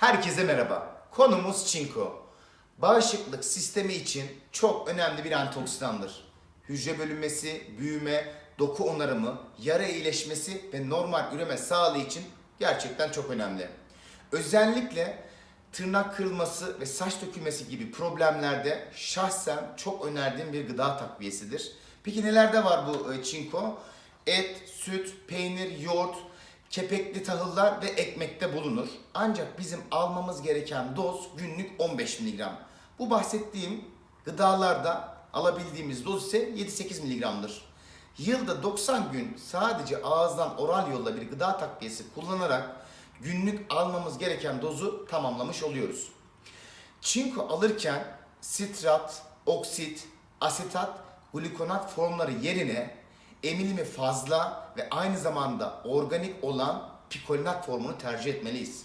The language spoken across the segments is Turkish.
Herkese merhaba. Konumuz çinko. Bağışıklık sistemi için çok önemli bir antioksidandır. Hücre bölünmesi, büyüme, doku onarımı, yara iyileşmesi ve normal üreme sağlığı için gerçekten çok önemli. Özellikle tırnak kırılması ve saç dökülmesi gibi problemlerde şahsen çok önerdiğim bir gıda takviyesidir. Peki nelerde var bu e, çinko? Et, süt, peynir, yoğurt, kepekli tahıllar ve ekmekte bulunur. Ancak bizim almamız gereken doz günlük 15 mg. Bu bahsettiğim gıdalarda alabildiğimiz doz ise 7-8 mg'dır. Yılda 90 gün sadece ağızdan oral yolla bir gıda takviyesi kullanarak günlük almamız gereken dozu tamamlamış oluyoruz. Çinko alırken sitrat, oksit, asetat, glukonat formları yerine emilimi fazla ve aynı zamanda organik olan pikolinat formunu tercih etmeliyiz.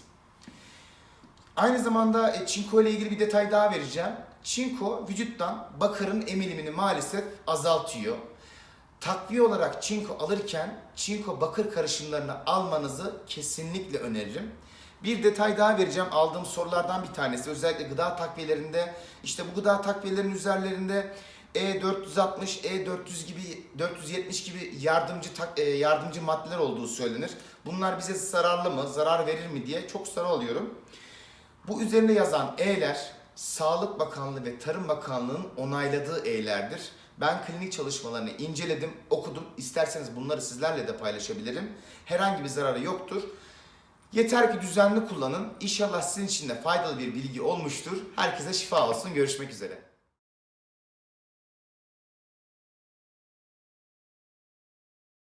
Aynı zamanda e, çinko ile ilgili bir detay daha vereceğim. Çinko vücuttan bakırın emilimini maalesef azaltıyor. Takviye olarak çinko alırken çinko bakır karışımlarını almanızı kesinlikle öneririm. Bir detay daha vereceğim. Aldığım sorulardan bir tanesi. Özellikle gıda takviyelerinde işte bu gıda takviyelerinin üzerlerinde E460, E400 gibi 470 gibi yardımcı tak- e, yardımcı maddeler olduğu söylenir. Bunlar bize zararlı mı, zarar verir mi diye çok soru alıyorum. Bu üzerinde yazan E'ler Sağlık Bakanlığı ve Tarım Bakanlığı'nın onayladığı E'lerdir. Ben klinik çalışmalarını inceledim, okudum. İsterseniz bunları sizlerle de paylaşabilirim. Herhangi bir zararı yoktur. Yeter ki düzenli kullanın. İnşallah sizin için de faydalı bir bilgi olmuştur. Herkese şifa olsun. Görüşmek üzere.